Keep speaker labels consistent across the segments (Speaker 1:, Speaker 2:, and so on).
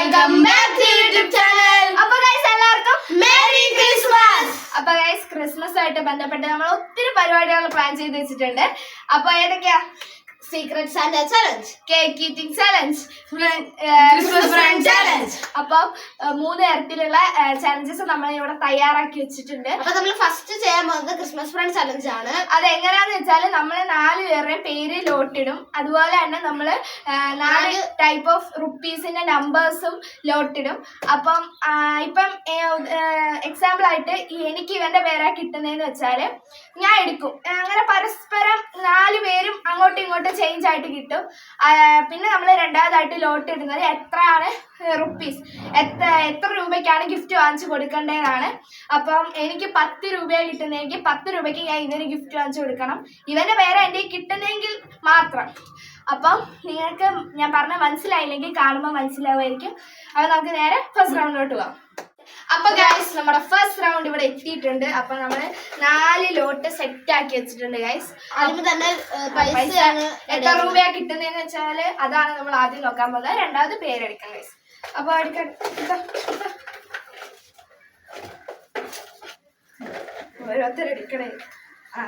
Speaker 1: Welcome back to YouTube channel
Speaker 2: അപ്പൊ guys എല്ലാവർക്കും
Speaker 1: merry Christmas
Speaker 2: അപ്പൊ ഗൈസ് ക്രിസ്മസ് ആയിട്ട് ബന്ധപ്പെട്ട് നമ്മൾ ഒത്തിരി പരിപാടികൾ പ്ലാൻ ചെയ്ത് വെച്ചിട്ടുണ്ട്. അപ്പൊ ഏതൊക്കെയാ?
Speaker 1: Secret Santa challenge
Speaker 2: cake eating challenge
Speaker 1: Christmas friend challenge
Speaker 2: അപ്പം മൂന്ന് തരത്തിലുള്ള ചലഞ്ചസ് നമ്മൾ ഇവിടെ തയ്യാറാക്കി വെച്ചിട്ടുണ്ട്.
Speaker 1: അപ്പൊ നമ്മൾ ഫസ്റ്റ് ചെയ്യാൻ പോകുന്നത് ക്രിസ്മസ് ഫ്രണ്ട് ചലഞ്ച് ആണ്.
Speaker 2: അത് എങ്ങനെയാന്ന് വെച്ചാൽ നമ്മൾ നാല് പേരെ പേര് ലോട്ടിടും. അതുപോലെ തന്നെ നമ്മൾ നാല് ടൈപ്പ് ഓഫ് റുപ്പീസിന്റെ നമ്പേഴ്സും ലോട്ടിടും. അപ്പം ഇപ്പം എക്സാമ്പിൾ ആയിട്ട് ഈ എനിക്ക് ഇവന്റെ പേരാ കിട്ടുന്നതെന്ന് വെച്ചാൽ ഞാൻ എടുക്കും. അങ്ങനെ പരസ്പരം നാല് പേരും അങ്ങോട്ടും ഇങ്ങോട്ടും ചേഞ്ച് ആയിട്ട് കിട്ടും. പിന്നെ നമ്മൾ രണ്ടാമതായിട്ട് ലോട്ട് ഇടുന്നത് എത്രയാണ്? റുപ്പീസ് എത്ര എത്ര രൂപയ്ക്കാണ് ഗിഫ്റ്റ് വാങ്ങിച്ചു കൊടുക്കേണ്ടതെന്നാണ്. അപ്പം എനിക്ക് പത്ത് രൂപയാണ് കിട്ടുന്നതെങ്കിൽ പത്ത് രൂപയ്ക്ക് ഞാൻ ഇവന് ഗിഫ്റ്റ് വാങ്ങിച്ചു കൊടുക്കണം. ഇവന്റെ പേര് എന്റെ കിട്ടുന്നെങ്കിൽ മാത്രം. അപ്പം നിങ്ങൾക്ക് ഞാൻ പറഞ്ഞ മനസ്സിലായില്ലെങ്കിൽ കാണുമ്പോൾ മനസ്സിലാവുമായിരിക്കും. അപ്പം നമുക്ക് നേരെ ഫസ്റ്റ് റൗണ്ടിലോട്ട് പോവാം. അപ്പൊ ഗൈസ് നമ്മുടെ ഫസ്റ്റ് റൗണ്ട് ഇവിടെ എത്തിയിട്ടുണ്ട്. അപ്പൊ നമ്മൾ നാല് ലോട്ട് സെറ്റ് ആക്കി വെച്ചിട്ടുണ്ട് ഗൈസ്
Speaker 1: അതിന് തന്നെ
Speaker 2: പൈസ എത്ര രൂപയാ കിട്ടുന്നതെന്ന് വെച്ചാൽ അതാണ് നമ്മൾ ആദ്യം നോക്കാൻ പോകുന്നത്. രണ്ടാമത് പേരെടുക്കാം ഗൈസ് അപ്പൊ എടുക്കാം ഓരോരുത്തരെടുക്കണേ ആ.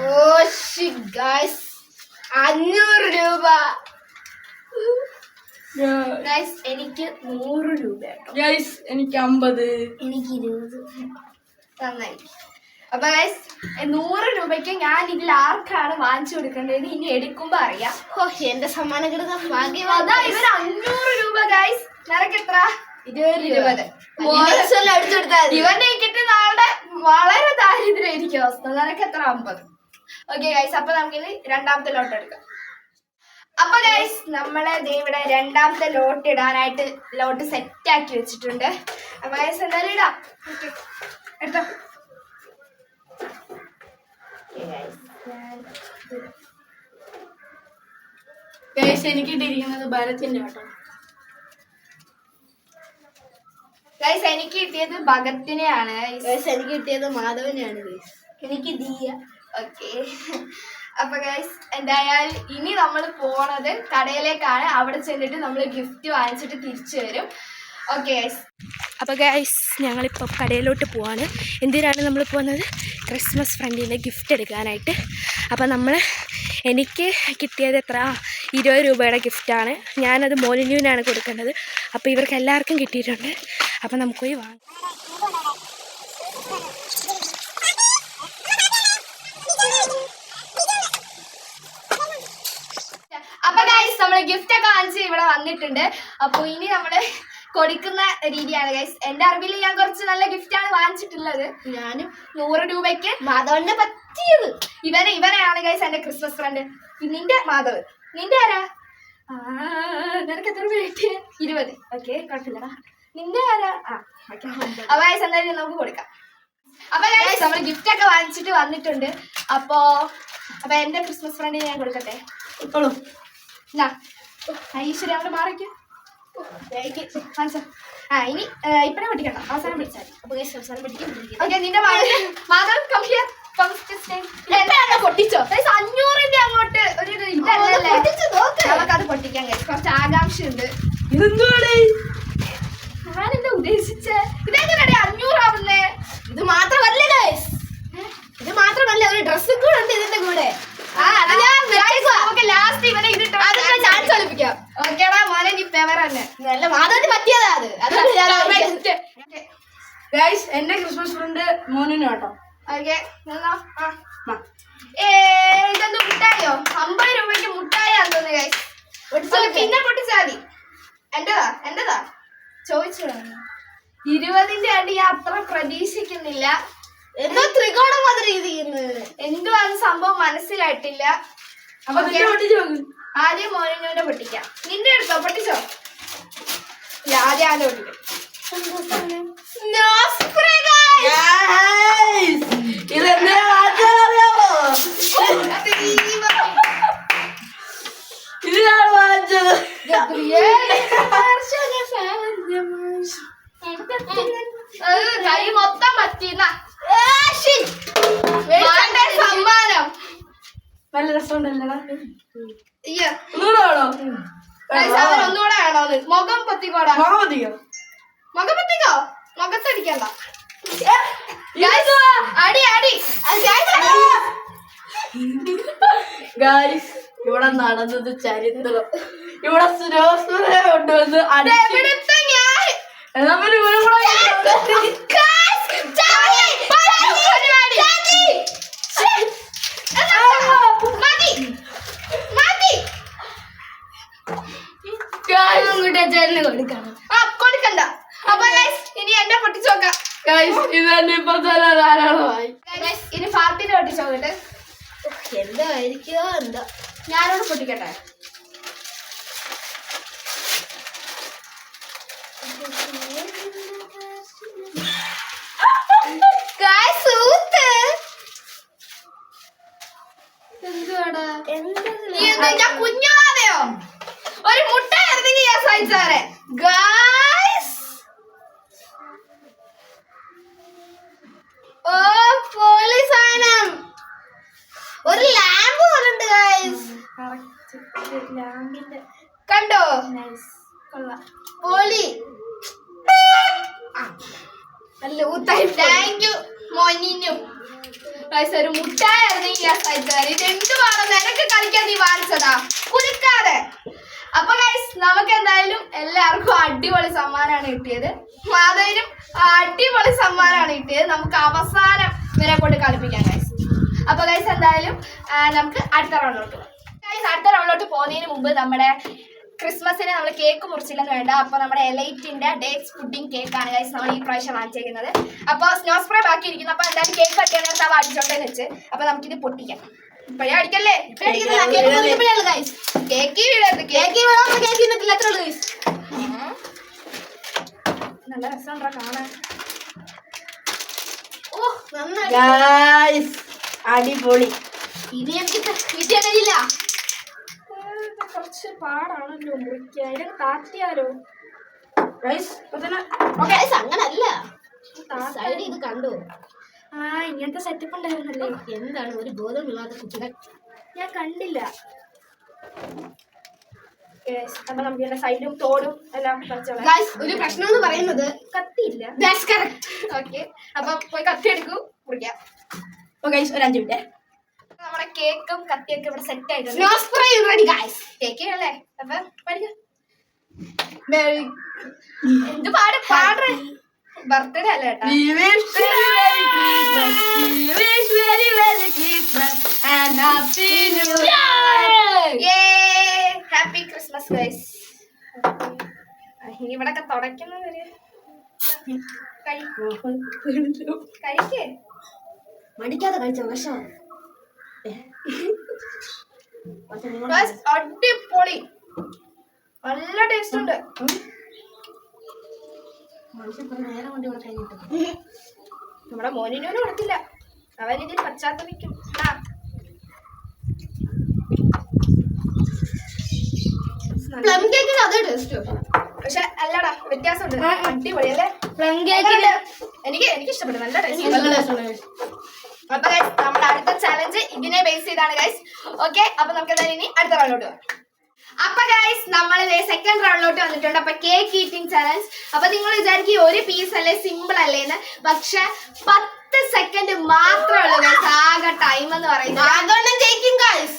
Speaker 1: ഓ ഗൈസ് അഞ്ഞൂറ് രൂപ.
Speaker 2: എനിക്ക് നൂറ് രൂപ കേട്ടോ.
Speaker 3: ഗൈസ് എനിക്ക് അമ്പത്.
Speaker 1: എനിക്ക് ഇരുപത്.
Speaker 2: നന്നായി. അപ്പൊ ഗൈസ് നൂറ് രൂപയ്ക്ക് ഞാൻ ഇതിൽ ആർക്കാണ് വാങ്ങിച്ചു കൊടുക്കേണ്ടത് ഇനി എടുക്കുമ്പോ അറിയാം.
Speaker 1: ഓ എന്റെ സമ്മാനങ്ങൾ
Speaker 2: അതാ ഇവർ അഞ്ഞൂറ് രൂപ ഗൈസ് നിനക്ക് എത്ര?
Speaker 1: ഇരുപത്
Speaker 2: ഇരുപത്. ഇവന്റെ ഈ കിട്ടുന്ന ആളുടെ വളരെ ദാരിദ്ര്യമായിരിക്കും അവസ്ഥ. നിനക്ക് എത്ര? അമ്പത്. ഓക്കെ ഗൈസ് അപ്പൊ നമുക്കിനി രണ്ടാമത്തെ ലോട്ട് എടുക്കാം. അപ്പൊ ഗൈസ് നമ്മൾ ദേ ഇവിടെ രണ്ടാമത്തെ ലോട്ട് ഇടാനായിട്ട് ലോട്ട് സെറ്റ് ആക്കി വെച്ചിട്ടുണ്ട്. അപ്പൊ ഗൈസ് എന്തായാലും ഇടാം. ഓക്കെ എടുത്തോ.
Speaker 3: ഗൈസ് എനിക്ക് ഇട്ടിരിക്കുന്നത് ഭരത്തിന്റെ കേട്ടോ
Speaker 2: ഗൈസ് എനിക്ക് കിട്ടിയത് ഭഗത്തിനെയാണ്.
Speaker 1: ഗൈസ് എനിക്ക് കിട്ടിയത് മാധവനെയാണ് ഗൈസ്
Speaker 2: എനിക്ക് ദിയ. ഓക്കെ അപ്പൊ ഗൈസ് എന്തായാലും ഇനി നമ്മൾ പോണത് കടയിലേക്കാണ്. അവിടെ ചെന്നിട്ട് നമ്മൾ ഗിഫ്റ്റ് വാങ്ങിച്ചിട്ട് തിരിച്ചു വരും. ഓക്കെ ഗൈസ് അപ്പോൾ ഗൈസ് ഞങ്ങളിപ്പോൾ കടയിലോട്ട് പോവാണ്. എന്തിനാണ് നമ്മൾ പോകുന്നത് ക്രിസ്മസ് ഫ്രണ്ടിന്റെ ഗിഫ്റ്റ് എടുക്കാനായിട്ട്. അപ്പോൾ നമ്മൾ എനിക്ക് കിട്ടിയത് എത്ര? ഇരുപത് രൂപയുടെ ഗിഫ്റ്റാണ് ഞാനത് മോലിന്യൂനാണ് കൊടുക്കേണ്ടത് അപ്പോൾ ഇവർക്ക് എല്ലാവർക്കും കിട്ടിയിട്ടുണ്ട്. അപ്പോൾ നമുക്ക് പോയി വാങ്ങാം. നമ്മൾ ഗിഫ്റ്റ് ഒക്കെ വാങ്ങിച്ച് ഇവിടെ വന്നിട്ടുണ്ട്. അപ്പൊ ഇനി നമ്മൾ കൊടുക്കുന്ന രീതിയാണ് ഗൈസ് എന്റെ അറിവിൽ ഞാൻ കുറച്ച് നല്ല ഗിഫ്റ്റ് ആണ് വാങ്ങിച്ചിട്ടുള്ളത്.
Speaker 1: ഞാനും
Speaker 2: നൂറ് രൂപയ്ക്ക്
Speaker 1: മാധവന്റെ പറ്റിയത്.
Speaker 2: ഇവരെ ഇവരെയാണ് ഗൈസ് എന്റെ ക്രിസ്മസ് ഫ്രണ്ട് നിന്റെ മാധവ്. നിന്റെ ആരാ? നിനക്ക് എത്ര രൂപ ഇരുപത്. ഓക്കെ കുഴപ്പമില്ലടാ. നിന്റെ ആരാ? ആ അപ്പൊ എന്തായാലും നമുക്ക് കൊടുക്കാം. അപ്പൊ ഗൈസ് നമ്മൾ ഗിഫ്റ്റ് ഒക്കെ വാങ്ങിച്ചിട്ട് വന്നിട്ടുണ്ട്. അപ്പോ അപ്പൊ എന്റെ ക്രിസ്മസ് ഫ്രണ്ടിന് ഞാൻ കൊടുക്കട്ടെ?
Speaker 3: ഇപ്പോഴും
Speaker 2: ഈശ്വരി അവിടെ മാറിക്ക്. മനസ്സിലാ ആ ഇനി ഇപ്പഴേ അവസാനം
Speaker 1: അവസാനം
Speaker 2: ഓക്കെ നിന്റെ പൊട്ടിച്ചോ. അഞ്ഞൂറിന്റെ അങ്ങോട്ട് ഒരു. നമുക്കത് പൊട്ടിക്കാൻ കഴിയും. കുറച്ച് ആകാംക്ഷയുണ്ട്.
Speaker 3: ഇതെന്തുവാണ്
Speaker 2: ഞാനെന്താ ഉദ്ദേശിച്ചേ? അഞ്ഞൂറാവുന്നേ?
Speaker 1: ഇത് മാത്രമല്ല ഇത് മാത്രമല്ല ഒരു ഡ്രസ്സും കൂടെ ഉണ്ട് ഇതിന്റെ കൂടെ
Speaker 2: ആ അത് ഞാൻ നമുക്ക് ലാസ്റ്റ് ഇവനെ ഇതിട്ട്
Speaker 1: അതൊക്കെ ചാൻസ് കളിപ്പിക്കാം
Speaker 2: ഓക്കേടാ മോനെ നീ പേവർ തന്നെ.
Speaker 1: നല്ല പറ്റിയതാ അത്. ഞാൻ.
Speaker 3: ഗൈസ് എന്റെ ക്രിസ്മസ് ഫ്രണ്ട് മോനിന് കേട്ടോ.
Speaker 2: ഓക്കെ നിന്നോ? ആ.
Speaker 3: വാ.
Speaker 2: ഏ ഇതെന്ത് മുട്ടായോ അമ്പത് രൂപയ്ക്ക് മുട്ടായാന്ന് തോന്നുന്നു guys.
Speaker 1: പൊട്ടിച്ച് നോക്ക്.
Speaker 2: പിന്നെ പൊട്ടിച്ചാ മതി. എന്റേതാ? എന്റേതാ? ചോദിച്ചു. ഇരുപതിന്റെ അടി ഞാൻ അത്ര പ്രതീക്ഷിക്കുന്നില്ല.
Speaker 1: എന്തോ ത്രികോണം മാതിരി ഇരിക്കുന്നത്
Speaker 2: എന്തുവാണ് സംഭവം മനസ്സിലായിട്ടില്ല. ആദ്യം മോനിനോടെ പൊട്ടിക്കാം. നിന്റെ എടുത്തോ? പൊട്ടിച്ചോ? ഇല്ല ആദ്യം ആദ്യം പൊട്ടിക്കാം കൈ മൊത്തം പറ്റിന്ന സമ്മാനം.
Speaker 3: നല്ല രസമുണ്ടല്ലടാ.
Speaker 2: അയ്യോ.
Speaker 3: ഒന്നുകൂടെ വേണോ?
Speaker 2: Guys, അവൻ ഒന്നുകൂടെ വേണോ
Speaker 3: രണ്ടാമത്
Speaker 2: മുഖം പൊത്തിക്കോടാ.
Speaker 3: മുഖം മതിയോ
Speaker 2: മുഖം പൊത്തിക്കോ? മുഖത്തടിക്കണ്ട Guys, അടി അടി.
Speaker 3: ഗായ്സ് ഇവിടെ നടന്നത് ചരിത്രം. ഇവിടെ സുരോസ്മരെ കൊണ്ടുവന്ന്
Speaker 2: അടിപൊളി ഞാൻ.
Speaker 3: എന്നാ പിന്നെ കൂടെ കേൾക്കാം.
Speaker 2: Guys, ചാടി, പരിപാടി. മതി മതി
Speaker 3: Guys,
Speaker 2: ആ കൊടുക്കണ്ട. അപ്പൊ ഇനി എന്നെ പൊട്ടിച്ചു നോക്കാം. ഇനി ഫാത്തിനെ പൊട്ടിച്ചു നോക്കട്ടെ.
Speaker 1: എന്തായിരിക്കോ എന്താ
Speaker 2: ഞാനോട് പൊട്ടിക്കട്ടെ.
Speaker 1: എന്തുവാടാ?
Speaker 2: എന്താ ഒരു മുട്ട സഹിച്ചാരെ ഗായ്സ്
Speaker 1: ഓ പോലീസ് സാധനം. ഒരു ലാമ്പ് ഉണ്ട് ഗൈസ്
Speaker 2: കണ്ടോ?
Speaker 1: പോളി
Speaker 2: നല്ല ഊത്തായി താങ്ക് യു മോനിനു. ഗൈസ് ഒരു മുട്ടായിരുന്നു ഈ സഹിച്ചാരെ ഇത് എന്തുവാണോ നിനക്ക് കളിക്കാൻ നീ വാങ്ങിച്ചതാ കുലുക്കാതെ അപ്പൊ ഗൈസ് നമുക്ക് എന്തായാലും എല്ലാവർക്കും അടിപൊളി സമ്മാനമാണ് കിട്ടിയത്. മാധവനും അടിപൊളി സമ്മാനമാണ് കിട്ടിയത്. നമുക്ക് അവസാനം ഇവരെ കൊണ്ട് കളിപ്പിക്കാം ഗൈസ് അപ്പൊ ഗൈസ് എന്തായാലും നമുക്ക് അടുത്ത റൗണ്ടിലോട്ട് പോകാം. ഗൈസ് അടുത്ത റൗണ്ടിലോട്ട് പോകുന്നതിന് മുമ്പ് നമ്മുടെ ക്രിസ്മസിന് നമ്മൾ കേക്ക് മുറിച്ചില്ലെന്ന് വേണ്ട. അപ്പൊ നമ്മുടെ എലൈറ്റിന്റെ ഡേറ്റ്സ് പുഡിംഗ് കേക്ക് ആണ് ഗൈസ് നമ്മൾ ഈ പ്രാവശ്യം വാങ്ങിച്ചേക്കുന്നത്. അപ്പൊ സ്നോ സ്പ്രേ ബാക്കി ഇരിക്കുന്നു അപ്പൊ എന്തായാലും കേക്ക് കട്ടിയാണ് അടിച്ചോട്ടെ വെച്ച്. അപ്പൊ നമുക്കിത് പൊട്ടിക്കാം. ഇപ്പഴേ അടിക്കല്ലേ. Cake cake cake.
Speaker 1: അത്ര
Speaker 2: നല്ല രസമുണ്ടോ കാണാൻ?
Speaker 1: ഓ നന്നായി.
Speaker 3: ഗായ്സ് അടിപൊളി.
Speaker 1: ഇത് എനിക്ക് കിട്ടിയില്ല
Speaker 2: കുറച്ച് പാടാണല്ലോ മുറിക്കാൻ. ഇതൊക്കെ താത്തിയാലോ?
Speaker 1: അങ്ങനല്ല. സൈഡ് ഇത് കണ്ടു?
Speaker 2: ആ ഇങ്ങനത്തെ സെറ്റപ്പ് ഉണ്ടായിരുന്നല്ലേ?
Speaker 1: എന്താണ് ഒരു ബോധമില്ലാത്ത കുട്ടികൾ?
Speaker 2: ഞാൻ കണ്ടില്ല. അപ്പൊ നമുക്ക് ഇതിന്റെ സൈഡും തോടും എല്ലാം
Speaker 1: ഗൈസ് ഒരു പ്രശ്നം എന്ന് പറയുന്നത്
Speaker 2: കത്തിയില്ല.
Speaker 1: ദാറ്റ്സ് കറക്റ്റ്
Speaker 2: ഓക്കെ അപ്പൊ പോയി കത്തി എടുക്കൂ മുറിക്കാം.
Speaker 3: ഓ ഗൈസ് ഒരു അഞ്ച് മിനിറ്റ്.
Speaker 2: നമ്മുടെ കേക്കും കത്തിയൊക്കെ ഇവിടെ സെറ്റ് ആയിട്ടുണ്ട്.
Speaker 1: Snow spray ready guys
Speaker 2: cake അല്ലേ? അപ്പൊ പഠിക്കാം.
Speaker 3: Merry
Speaker 2: എന്ത് പാട്? പാടേ ബർത്ത്ഡേ അല്ല കേട്ടാ
Speaker 3: We wish very Merry Christmas. We wish very Merry Christmas and Happy New Year.
Speaker 2: Happy Christmas guys ഇനി ഇവിടെ തുടയ്ക്കുന്നവര് കഴിക്കേ
Speaker 1: മടിക്കാതെ കഴിച്ച വിഷം
Speaker 2: Guys, അടിപൊളി നല്ല ടേസ്റ്റ് ഉണ്ട് നമ്മുടെ മോനിനോട് കൊടുത്തില്ല അവൻ ഇതിൽ പശ്ചാത്തപിക്കും. ആ.
Speaker 1: പ്ലം കേക്കിന് അതേ ടേസ്റ്റ്
Speaker 2: പക്ഷെ അല്ലടാ വ്യത്യാസമുണ്ട്. അടിപൊളി അല്ലേ?
Speaker 1: പ്ലം
Speaker 2: കേക്കിന് എനിക്ക് എനിക്ക് ഇഷ്ടപ്പെട്ടു. നല്ല ടേസ്റ്റ്. അപ്പൊ ഗൈസ് നമ്മുടെ അടുത്ത ചലഞ്ച് ഇതിനെ ബേസ് ചെയ്താണ് ഗൈസ് ഓക്കെ അപ്പൊ നമുക്ക് എന്തായാലും ഇനി അടുത്ത റൗണ്ടിലോട്ട് പോകാം അപ്പൊ ഗൈസ് നമ്മൾ സെക്കൻഡ് റൗണ്ടിലോട്ട് വന്നിട്ടുണ്ട്. അപ്പൊ കേക്ക് ഈറ്റിംഗ് ചലഞ്ച് അപ്പൊ നിങ്ങൾ വിചാരിക്കും ഒരു പീസ് അല്ലേ സിമ്പിൾ അല്ലേന്ന് പക്ഷെ പത്ത് സെക്കൻഡ് മാത്രമേ ഉള്ളൂ ഗൈസ് ആകെ ടൈം എന്ന് പറയുന്നത്.
Speaker 1: അതുകൊണ്ടും ജയിക്കും ഗൈസ്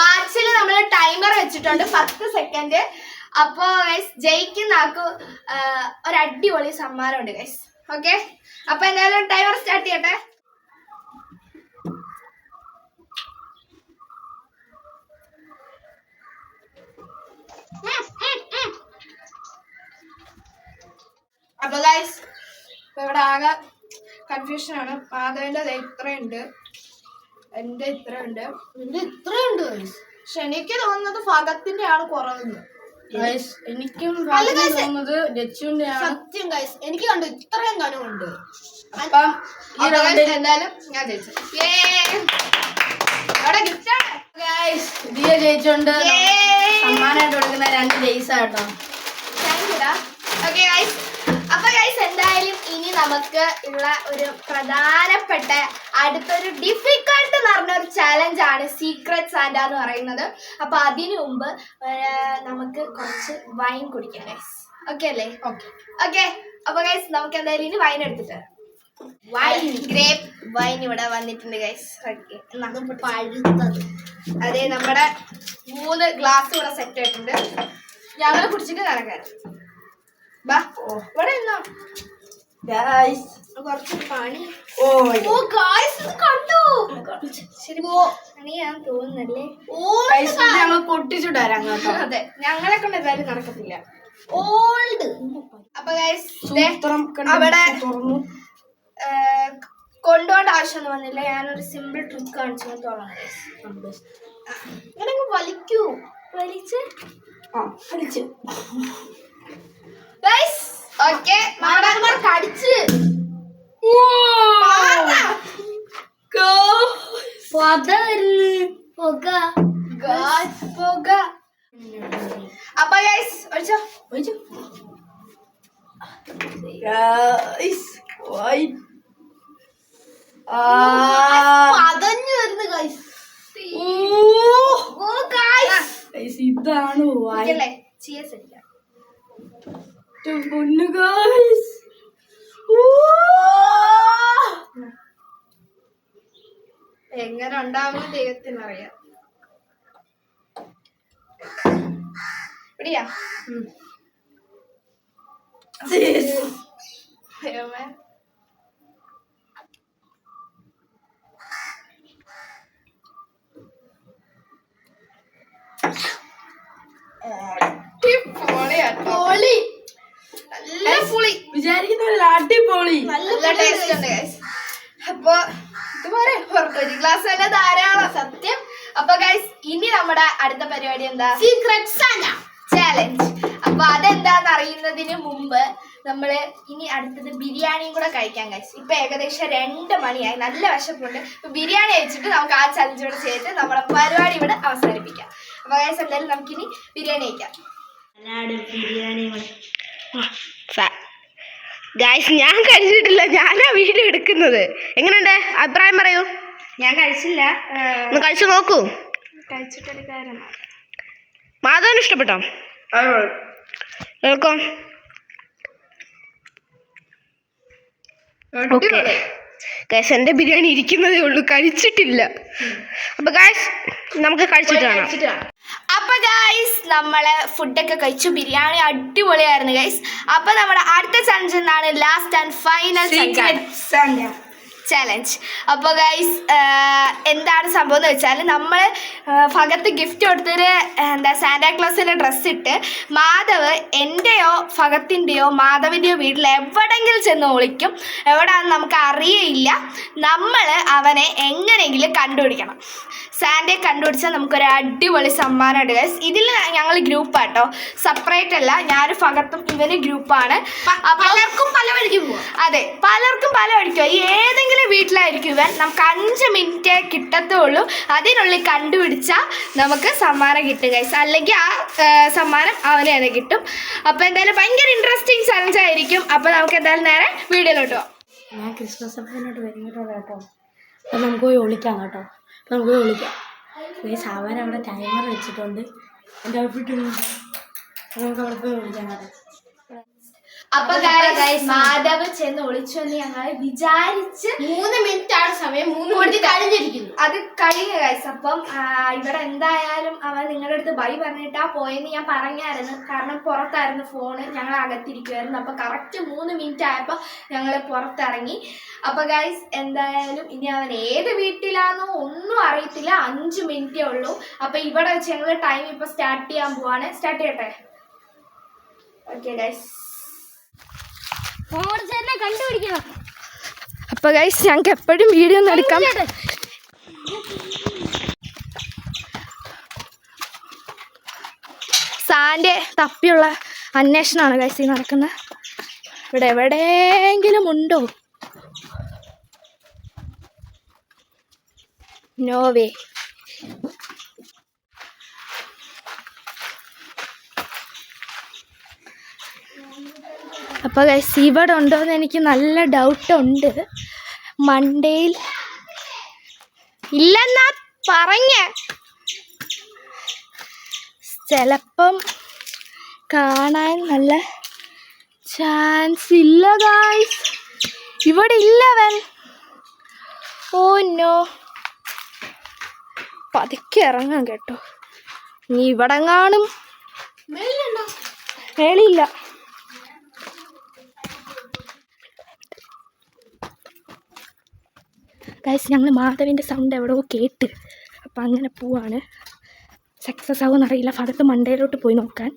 Speaker 2: വാച്ചിൽ നമ്മൾ ടൈമർ വെച്ചിട്ടുണ്ട് പത്ത് സെക്കൻഡ് അപ്പൊ ഗൈസ് ജയിക്കുന്ന ആൾക്ക് ഒരു അടിപൊളി സമ്മാനം ഉണ്ട് ഗൈസ് ഓക്കെ അപ്പൊ എന്തായാലും ടൈമർ സ്റ്റാർട്ട് ചെയ്യട്ടെ. അപ്പൊ ഗൈസ് ഇവിടെ ആകെ കൺഫ്യൂഷൻ ആണ്. മാധവന്റെ ഇത്രയുണ്ട്. എന്റെ ഇത്രയുണ്ട്.
Speaker 1: എന്റെ ഇത്രയുണ്ട് ഗൈസ്
Speaker 2: പക്ഷെ എനിക്ക് തോന്നുന്നത് ഫകത്തിന്റെ ആണ് കുറവെന്ന്.
Speaker 3: എനിക്കും തോന്നുന്നത് ലച്ചുവിന്റെ ആണ്.
Speaker 1: സത്യം ഗൈസ് എനിക്ക് കണ്ടു ഇത്രയും കനമുണ്ട്
Speaker 3: അപ്പം ഈ റൗണ്ടിൽ
Speaker 2: എന്തായാലും ഞാൻ ജയിച്ചു. ഏ അവിടെ ഗിഫ്റ്റ് ആണ്.
Speaker 3: ദിയ ജയിച്ചോണ്ട്! സമ്മാനമായിട്ട് കൊടുക്കുന്ന രണ്ട് ജയിസാ കേട്ടോ.
Speaker 2: ഓക്കെ അപ്പൊ ഗൈസ് എന്തായാലും ഇനി നമുക്ക് ഉള്ള ഒരു പ്രധാനപ്പെട്ട അടുത്തൊരു ഡിഫിക്കൾട്ട് എന്ന് പറഞ്ഞ ഒരു ചാലഞ്ച് ആണ് സീക്രട്ട് സാൻഡ എന്ന് പറയുന്നത്. അപ്പൊ അതിനു മുമ്പ് നമുക്ക് കുറച്ച് വൈൻ കുടിക്കാം ഗൈസ് ഓക്കെ അല്ലേ? ഓക്കെ അപ്പൊ ഗൈസ് നമുക്ക് എന്തായാലും ഇനി വൈൻ എടുത്തിട്ട് വൈൻ ഗ്രേപ്പ് വൈൻ ഇവിടെ വന്നിട്ടുണ്ട് ഗൈസ്
Speaker 1: പഴുത്തത്.
Speaker 2: അതെ നമ്മുടെ മൂന്ന് ഗ്ലാസ് ഇവിടെ സെറ്റ് ആയിട്ടുണ്ട്. ഞങ്ങൾ കുടിച്ചിട്ട് നടക്കാൻ ബാ ഇവിടെ നിന്നോ.
Speaker 3: ഗൈസ്
Speaker 2: കുറച്ച് പണി.
Speaker 3: ഓ
Speaker 2: ഓ ഗൈസ് കണ്ടു? ശരി. പോ പണിയാൻ തോന്നുന്നല്ലേ?
Speaker 3: ഇത് ഞങ്ങൾ കേട്ടോ.
Speaker 2: അതെ ഞങ്ങളെ കൊണ്ട് എന്തായാലും നടക്കത്തില്ല.
Speaker 1: ഓൾഡ്.
Speaker 2: അപ്പൊ ഗൈസ് അവിടെ
Speaker 3: തുറന്നു.
Speaker 2: കൊണ്ടുപോകേണ്ട ആവശ്യമൊന്നും വന്നില്ല. ഞാനൊരു സിമ്പിൾ ട്രിക്ക് കാണിച്ചു തോന്നാം ഇങ്ങനെ വലിക്കൂ. വലിച്ച്.
Speaker 3: ആ
Speaker 2: ഓക്കെ നമ്മുടെ
Speaker 1: കടിച്ച്
Speaker 2: അപ്പൊ ഗൈസ് ഒഴിച്ചോ.
Speaker 3: ഒഴിച്ചു. ഗൈസ് വൈ ആ
Speaker 1: പതഞ്ഞു വരുന്നു ഗൈസ്
Speaker 3: ഇതാണ് പൊന്നു ഗൈസ്
Speaker 2: എങ്ങനെ ഉണ്ടാവും ദൈവത്തിനറിയാം. അടിപൊളിയാട്ടോ.
Speaker 1: പൊളി
Speaker 2: നല്ല പുളി.
Speaker 3: വിചാരിക്കുന്നില്ല അടിപൊളി.
Speaker 2: നല്ല ടേസ്റ്റ് ഉണ്ട് അപ്പൊ ഇതുപോലെ ഒരു ഗ്ലാസ് ധാരാളം? സത്യം. അപ്പൊ ഗൈസ് ഇനി നമ്മുടെ അടുത്ത പരിപാടി എന്താ?
Speaker 1: സീക്രട്ട് സാന
Speaker 2: ചാലഞ്ച് അപ്പൊ അതെന്താന്ന് അറിയുന്നതിന് മുമ്പ് നമ്മൾ ഇനി അടുത്തത് ബിരിയാണിയും കൂടെ കഴിക്കാൻ കഴിച്ചു ഇപ്പൊ ഏകദേശം രണ്ട് മണിയായി. നല്ല വിശപ്പുണ്ട്. ഇപ്പൊ ബിരിയാണി കഴിച്ചിട്ട് നമുക്ക് ആ ചലഞ്ച് കൂടെ ചെയ്തിട്ട് നമ്മുടെ പരിപാടി ഇവിടെ അവസാനിപ്പിക്കാം. അപ്പൊ ഗൈസ് എന്തായാലും നമുക്കിനി ബിരിയാണി കഴിക്കാം.
Speaker 3: ബിരിയാണി
Speaker 1: ഗായ്സ് ഞാൻ കഴിച്ചിട്ടില്ല. ഞാനാ വീഡിയോ എടുക്കുന്നത്. എങ്ങനെയുണ്ട്? അഭിപ്രായം പറയൂ.
Speaker 2: ഞാൻ കഴിച്ചില്ല.
Speaker 1: ഒന്ന് കഴിച്ചു നോക്കൂ.
Speaker 2: കഴിച്ചിട്ടെടുക്കാരം
Speaker 1: മാധവന് ഇഷ്ടപ്പെട്ടോ? കേൾക്കോ? ഓക്കെ. ഗായ്സ് എന്റെ ബിരിയാണി ഇരിക്കുന്നതേ ഉള്ളൂ. കഴിച്ചിട്ടില്ല. അപ്പൊ ഗായ്സ് നമുക്ക് കഴിച്ചിട്ട് കാണാം.
Speaker 2: അപ്പൊ ഗൈസ് നമ്മൾ ഫുഡൊക്കെ കഴിച്ചു. ബിരിയാണി അടിപൊളിയായിരുന്നു ഗൈസ് അപ്പൊ നമ്മുടെ അടുത്ത ചലഞ്ച് എന്താണ് ലാസ്റ്റ് ആൻഡ് ഫൈനൽ ചലഞ്ച് അപ്പോൾ ഗൈസ് എന്താണ് സംഭവം എന്ന് വെച്ചാൽ നമ്മൾ ഭഗത്ത് ഗിഫ്റ്റ് കൊടുത്തൊരു എന്താ സാന്റാക്ലോസിന്റെ ഡ്രസ്സ് ഇട്ട് മാധവ് എന്റെയോ ഭഗത്തിന്റെയോ മാധവിന്റെയോ വീട്ടിൽ എവിടെങ്കിലും ചെന്ന് ഒളിക്കും. എവിടെയാണെന്ന് നമുക്ക് അറിയയില്ല. നമ്മൾ അവനെ എങ്ങനെയെങ്കിലും കണ്ടുപിടിക്കണം. സാൻഡയെ കണ്ടുപിടിച്ചാൽ നമുക്കൊരു അടിപൊളി സമ്മാനമുണ്ട് ഗൈസ് ഇതിൽ ഞങ്ങൾ ഗ്രൂപ്പാട്ടോ സെപ്പറേറ്റ് അല്ല ഞാനും ഭഗത്തും ഇവന് ഗ്രൂപ്പാണ് പലർക്കും പല വഴിക്കും അതെ പലർക്കും പല വഴിക്കും ഈ ഏതെങ്കിലും വീട്ടിലായിരിക്കും ഇവൻ നമുക്ക് അഞ്ച് മിനിറ്റേ കിട്ടത്തുള്ളൂ. അതിനുള്ളിൽ കണ്ടുപിടിച്ചാൽ നമുക്ക് സമ്മാനം കിട്ടും ഗൈസ് അല്ലെങ്കിൽ ആ സമ്മാനം അവന് തന്നെ കിട്ടും. അപ്പോൾ എന്തായാലും ഭയങ്കര ഇൻട്രസ്റ്റിംഗ് ചലഞ്ച് ആയിരിക്കും. അപ്പോൾ നമുക്ക് എന്തായാലും നേരെ വീഡിയോയിലോട്ട് പോകാം
Speaker 3: ഞാൻ ക്രിസ്മസ് അപ്പനായിട്ട് വരുന്നുണ്ടോ കേട്ടോ. അപ്പം നമുക്ക് പോയി ഒളിക്കാം കേട്ടോ. അപ്പം നമുക്ക് പോയി ഒളിക്കാം. ഗൈസ് അവൻ അവിടെ ടൈമർ വെച്ചിട്ടുണ്ട്. എന്റെ ഔട്ട്ഫിറ്റ് നമുക്ക് അവിടെ പോയി ഒളിക്കാം കേട്ടോ.
Speaker 2: അപ്പൊ മാധവ് ചെന്ന് ഒളിച്ചു എന്ന് ഞങ്ങൾ വിചാരിച്ച്
Speaker 1: മൂന്ന് മിനിറ്റ് ആണ് സമയം മൂന്ന് മിനിറ്റ് കഴിഞ്ഞിരിക്കുന്നു.
Speaker 2: അത് കഴിഞ്ഞ ഗൈസ് അപ്പം ഇവിടെ എന്തായാലും അവൻ നിങ്ങളുടെ അടുത്ത് ബൈ പറഞ്ഞിട്ടാ പോയെന്ന് ഞാൻ പറഞ്ഞായിരുന്നു. കാരണം പുറത്തായിരുന്നു ഫോണ് ഞങ്ങൾ അകത്തിരിക്കുമായിരുന്നു അപ്പൊ കറക്റ്റ് മൂന്ന് മിനിറ്റ് ആയപ്പോൾ ഞങ്ങൾ പുറത്തിറങ്ങി. അപ്പൊ ഗൈസ് എന്തായാലും ഇനി അവൻ ഏത് വീട്ടിലാണോ ഒന്നും അറിയത്തില്ല. അഞ്ച് മിനിറ്റേ ഉള്ളൂ. അപ്പൊ ഇവിടെ വെച്ച് ഞങ്ങൾ ടൈം ഇപ്പൊ സ്റ്റാർട്ട് ചെയ്യാൻ പോവാണ്. സ്റ്റാർട്ട് ചെയ്യട്ടെ? ഓക്കെ ഗൈസ്
Speaker 1: കണ്ടുപിടിക്കണം.
Speaker 2: അപ്പൊ ഗൈസ് ഞങ്ങൾക്ക് എപ്പോഴും വീഡിയോ ഒന്നും എടുക്കാം. സാന്റെ തപ്പിയുള്ള അന്വേഷണമാണ് ഗൈസ് ഈ നടക്കുന്നത് ഇവിടെ എവിടെയെങ്കിലും ഉണ്ടോ? നോവേ അപ്പോൾ ഗൈസ് ഇവിടെ ഉണ്ടോ എന്ന് എനിക്ക് നല്ല ഡൗട്ടുണ്ട് മണ്ടയിൽ ഇല്ലെന്നാ പറഞ്ഞ. ചിലപ്പം കാണാൻ നല്ല ചാൻസ് ഇല്ല ഗായ്സ് ഇവിടെ ഇല്ലവൻ. ഓ നോ പതുക്കെ ഇറങ്ങാം കേട്ടോ. നീ ഇവിടെ കാണും മേളിയില്ല ഗൈസ് ഞങ്ങൾ മാധവിന്റെ സൗണ്ട് എവിടെയോ കേട്ട്. അപ്പം അങ്ങനെ പോവാണ്. സക്സസ് ആവുമെന്ന് അറിയില്ല ഫലത്ത് മണ്ടയിലോട്ട് പോയി നോക്കാൻ.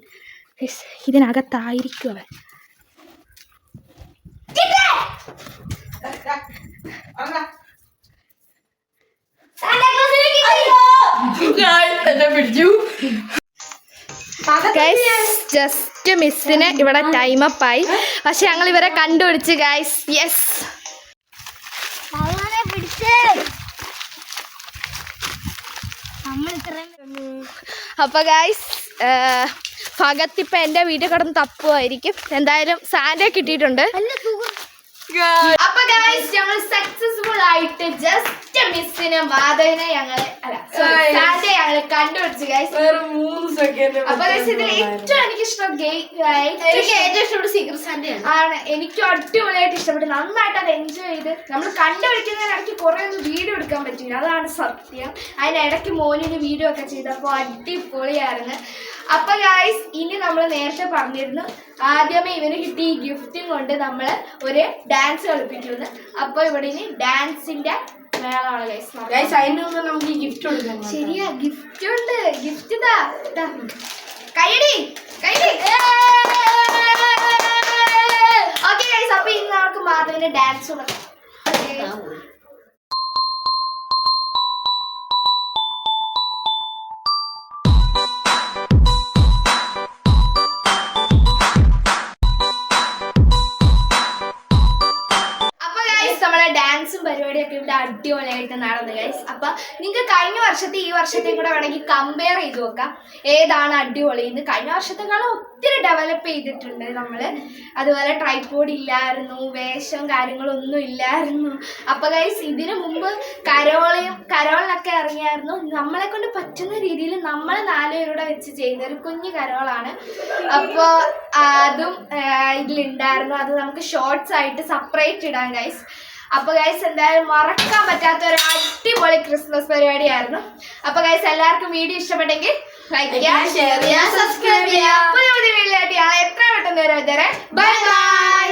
Speaker 2: ഇതിനകത്തായിരിക്കും അവൻ. ജസ്റ്റ് മിസ്സിന് ഇവിടെ ടൈം അപ്പ് ആയി. പക്ഷെ ഞങ്ങൾ ഇവരെ കണ്ടുപിടിച്ച് ഗൈസ് യെസ് അപ്പൊ ഗായ്സ് ഭഗത്ത് ഇപ്പം എന്റെ വീട്ടിൽ കിടന്ന് തപ്പുമായിരിക്കും എന്തായാലും സാൻഡേ കിട്ടിയിട്ടുണ്ട്. അപ്പൊ ഗായ്സ് ഞങ്ങൾ സക്സസ്ഫുൾ ആയിട്ട് ജസ്റ്റ് മിസ്സിനെ മാധവിനെ ഞങ്ങൾ അല്ല sorry, സാൻഡേ ഞങ്ങൾ കണ്ടുപിടിച്ചു ഗൈസ്
Speaker 3: വേറെ മൂന്ന് സെക്കൻഡ്
Speaker 2: അപ്പൊ guys, ഇതിൽ ഏറ്റവും എനിക്ക് ഇഷ്ടം ആണ്. എനിക്ക് അടിപൊളിയായിട്ട് ഇഷ്ടപ്പെട്ടു. നന്നായിട്ട് അത് എൻജോയ് ചെയ്ത് നമ്മൾ കണ്ടുപിടിക്കുന്നതിനിടയ്ക്ക് കുറെ ഒന്നും വീഡിയോ എടുക്കാൻ പറ്റില്ല അതാണ് സത്യം. അതിനിടയ്ക്ക് മോനിന് വീഡിയോ ഒക്കെ ചെയ്തപ്പോൾ അടിപൊളിയായിരുന്നു. അപ്പൊ ഗായ്സ് ഇനി നമ്മൾ നേരത്തെ പറഞ്ഞിരുന്നു ആദ്യമേ ഇവന് കിട്ടിയ ഈ ഗിഫ്റ്റും കൊണ്ട് നമ്മൾ ഒരു ഡാൻസ് കളിപ്പിക്കുന്നു. അപ്പൊ ഇവിടെ ഇനി ഡാൻസിന്റെ മേളമാണ് ഗൈസ്
Speaker 3: ഗൈസ് അതിന് മുമ്പ് നമുക്ക് ഈ ഗിഫ്റ്റ് കൊടുക്കാം
Speaker 2: ശരിയാ ഗിഫ്റ്റ് ഉണ്ട്. ഗിഫ്റ്റ് ഇതാ. കൈടി കൈയടി കൈയടി ഓക്കെ ഗൈസ് അപ്പൊ ഇന്ന് നമുക്ക് മാധവിന്റെ ഡാൻസ് തുടങ്ങാം. അടിപൊളിയായിട്ട് നടന്നു ഗൈസ് അപ്പൊ നിങ്ങൾക്ക് കഴിഞ്ഞ വർഷത്തെ ഈ വർഷത്തെ കൂടെ വേണമെങ്കിൽ കമ്പയർ ചെയ്ത് നോക്കാം. ഏതാണ് അടിപൊളി എന്ന്. കഴിഞ്ഞ വർഷത്തെക്കാളും ഒത്തിരി ഡെവലപ്പ് ചെയ്തിട്ടുണ്ട് നമ്മൾ. അതുപോലെ ട്രൈപോഡ് ഇല്ലായിരുന്നു വേഷം കാര്യങ്ങളൊന്നും ഇല്ലായിരുന്നു. അപ്പൊ ഗൈസ് ഇതിനു മുമ്പ് കരോളയും കരോളിനൊക്കെ ഇറങ്ങിയായിരുന്നു. നമ്മളെ കൊണ്ട് പറ്റുന്ന രീതിയിൽ നമ്മൾ നാലുപേരൂടെ വെച്ച് ചെയ്ത ഒരു കുഞ്ഞു കരോളാണ്. അപ്പോൾ അതും ഇതിലുണ്ടായിരുന്നു. അത് നമുക്ക് ഷോർട്സ് ആയിട്ട് സെപ്പറേറ്റ് ഇടാം ഗൈസ് അപ്പൊ ഗൈസ് എന്തായാലും മറക്കാൻ പറ്റാത്ത ഒരു അടിപൊളി ക്രിസ്മസ് പരിപാടിയായിരുന്നു. അപ്പൊ ഗൈസ് എല്ലാവർക്കും വീഡിയോ ഇഷ്ടപ്പെട്ടെങ്കിൽ ലൈക്ക് ചെയ്യാം ഷെയർ സബ്സ്ക്രൈബ് ചെയ്യുക പുതിയ പുതിയ വീഡിയോ ആയിട്ട് എത്ര പെട്ടെന്ന് വരെ ബൈ ബൈ